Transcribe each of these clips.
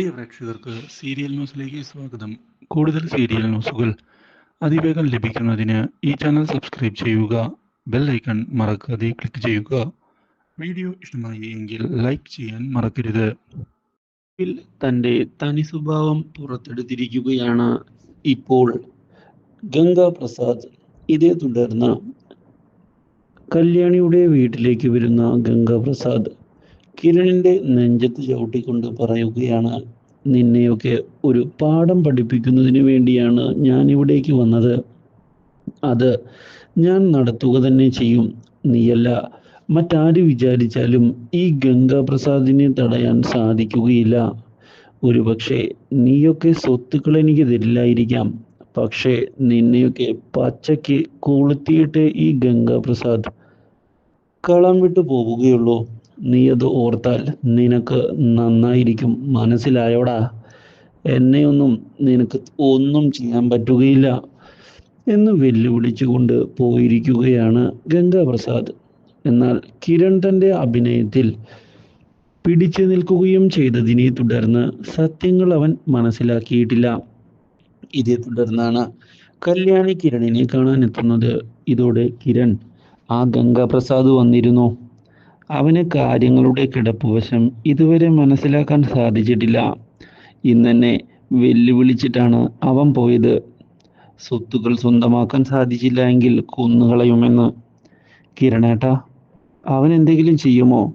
പ്രിയ പ്രേക്ഷകർക്ക് സീരിയൽ ന്യൂസിലേക്ക് സ്വാഗതം. കൂടുതൽ സീരിയൽ ന്യൂസുകൾ അതിവേഗം ലഭിക്കുന്നതിന് ഈ ചാനൽ സബ്സ്ക്രൈബ് ചെയ്യുക ബെൽ ഐക്കൺ മറക്കാതെ ക്ലിക്ക് ചെയ്യുക. വീഡിയോ ഇഷ്ടമായി എങ്കിൽ ലൈക്ക് ചെയ്യാൻ മറക്കരുത്. തന്റെ തനി സ്വഭാവം പുറത്തെടുത്തിരിക്കുകയാണ് ഇപ്പോൾ ഗംഗാ പ്രസാദ് ഇതേ തുടർന്ന് കല്യാണിയുടെ വീട്ടിലേക്ക് വരുന്ന ഗംഗാ പ്രസാദ് കിരണിന്റെ നെഞ്ചത്ത് ചവിട്ടിക്കൊണ്ട് പറയുകയാണ് നിന്നെയൊക്കെ ഒരു പാഠം പഠിപ്പിക്കുന്നതിന് വേണ്ടിയാണ് ഞാൻ ഇവിടേക്ക് വന്നത്. അത് ഞാൻ നടത്തുക തന്നെ ചെയ്യും. നീയല്ല മറ്റാര് വിചാരിച്ചാലും ഈ ഗംഗാപ്രസാദിനെ തടയാൻ സാധിക്കുകയില്ല. ഒരുപക്ഷെ നീയൊക്കെ സ്വത്തുക്കൾ എനിക്ക് തരില്ലായിരിക്കാം. പക്ഷേ നിന്നെയൊക്കെ പച്ചയ്ക്ക് കൊളുത്തിയിട്ട് ഈ ഗംഗാപ്രസാദ്. കളം വിട്ടു പോവുകയുള്ളൂ. നീ അത് ഓർത്താൽ നിനക്ക് നന്നായിരിക്കും. മനസ്സിലായോടാ? എന്നെയൊന്നും നിനക്ക് ഒന്നും ചെയ്യാൻ പറ്റുകയില്ല എന്ന് വെല്ലുവിളിച്ചുകൊണ്ട് പോയിരിക്കുകയാണ് ഗംഗാപ്രസാദ്. എന്നാൽ കിരൺ തന്റെ അഭിനയത്തിൽ പിടിച്ചു നിൽക്കുകയും ചെയ്തതിനെ തുടർന്ന് സത്യങ്ങൾ അവൻ മനസ്സിലാക്കിയിട്ടില്ല. ഇതേ തുടർന്നാണ് കല്യാണി കിരണിനെ കാണാൻ എത്തുന്നത് ഇതോടെ കിരൺ ആ ഗംഗാപ്രസാദ് വന്നിരുന്നു. അവന് കാര്യങ്ങളുടെ കിടപ്പുവശം ഇതുവരെ മനസ്സിലാക്കാൻ സാധിച്ചിട്ടില്ല. ഇന്നെന്നെ വെല്ലുവിളിച്ചിട്ടാണ് അവൻ പോയത്. സ്വത്തുക്കൾ സ്വന്തമാക്കാൻ സാധിച്ചില്ല എങ്കിൽ കൊന്നുകളയുമെന്ന് കിരണേട്ടാ അവൻ എന്തെങ്കിലും ചെയ്യുമോ?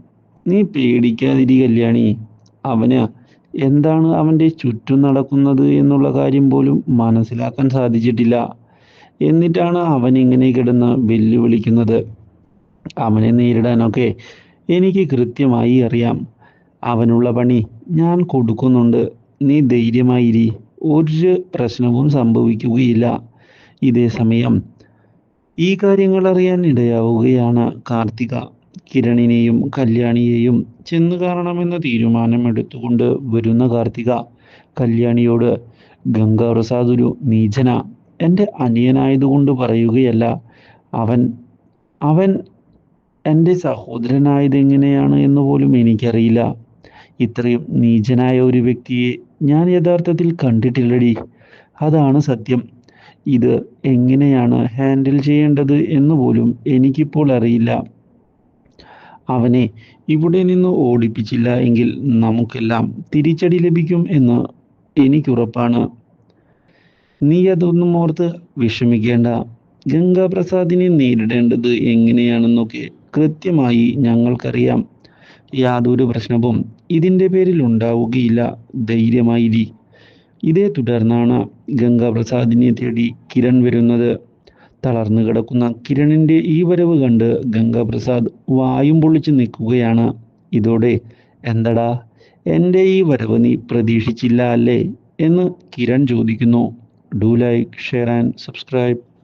നീ പേടിക്കാതിരി കല്യാണി. അവന് എന്താണ് അവന്റെ ചുറ്റും നടക്കുന്നത് എന്നുള്ള കാര്യം പോലും മനസ്സിലാക്കാൻ സാധിച്ചിട്ടില്ല. എന്നിട്ടാണ് അവൻ ഇങ്ങനെ കിടന്ന് വെല്ലുവിളിക്കുന്നത്. അവനെ നേരിടാനൊക്കെ എനിക്ക് കൃത്യമായി അറിയാം. അവനുള്ള പണി ഞാൻ കൊടുക്കുന്നുണ്ട്. നീ ധൈര്യമായിരി. ഒരു പ്രശ്നവും സംഭവിക്കുകയില്ല. ഇതേ സമയം ഈ കാര്യങ്ങൾ അറിയാൻ ഇടയാവുകയാണ് കാർത്തിക. കിരണിനെയും കല്യാണിയെയും ചെന്നു കാണണമെന്ന തീരുമാനം എടുത്തുകൊണ്ട് വരുന്ന കാർത്തിക. കല്യാണിയോട് ഗംഗാപ്രസാദ് നീചന. എന്റെ അനിയനായതുകൊണ്ട് പറയുകയല്ല. അവൻ അവൻ എന്റെ സഹോദരനായത് എങ്ങനെയാണ് എന്ന് പോലും എനിക്കറിയില്ല. ഇത്രയും നീചനായ ഒരു വ്യക്തിയെ ഞാൻ യഥാർത്ഥത്തിൽ കണ്ടിട്ടില്ലടി. അതാണ് സത്യം. ഇത് എങ്ങനെയാണ് ഹാൻഡിൽ ചെയ്യേണ്ടത് എന്ന് പോലും എനിക്കിപ്പോൾ അറിയില്ല. അവനെ ഇവിടെ നിന്ന് ഓടിപ്പിച്ചില്ല എങ്കിൽ നമുക്കെല്ലാം തിരിച്ചടി ലഭിക്കും എന്ന് എനിക്കുറപ്പാണ്. നീ അതൊന്നും ഓർത്ത് വിഷമിക്കേണ്ട. ഗംഗാപ്രസാദിനെ നേരിടേണ്ടത് എങ്ങനെയാണെന്നൊക്കെ കൃത്യമായി ഞങ്ങൾക്കറിയാം. യാതൊരു പ്രശ്നവും ഇതിന്റെ പേരിൽ ഉണ്ടാവുകയില്ല. ധൈര്യമായിരി. ഇതേ തുടർന്നാണ് ഗംഗാപ്രസാദിനെ തേടി കിരൺ വരുന്നത്. തളർന്നു കിടക്കുന്ന കിരണിന്റെ ഈ വരവ് കണ്ട് ഗംഗാപ്രസാദ് വായും പൊളിച്ച് നിൽക്കുകയാണ്. ഇതോടെ എന്തടാ എന്റെ ഈ വരവ് നീ പ്രതീക്ഷിച്ചില്ല അല്ലേ? എന്ന് കിരൺ ചോദിക്കുന്നു. Do like share and subscribe.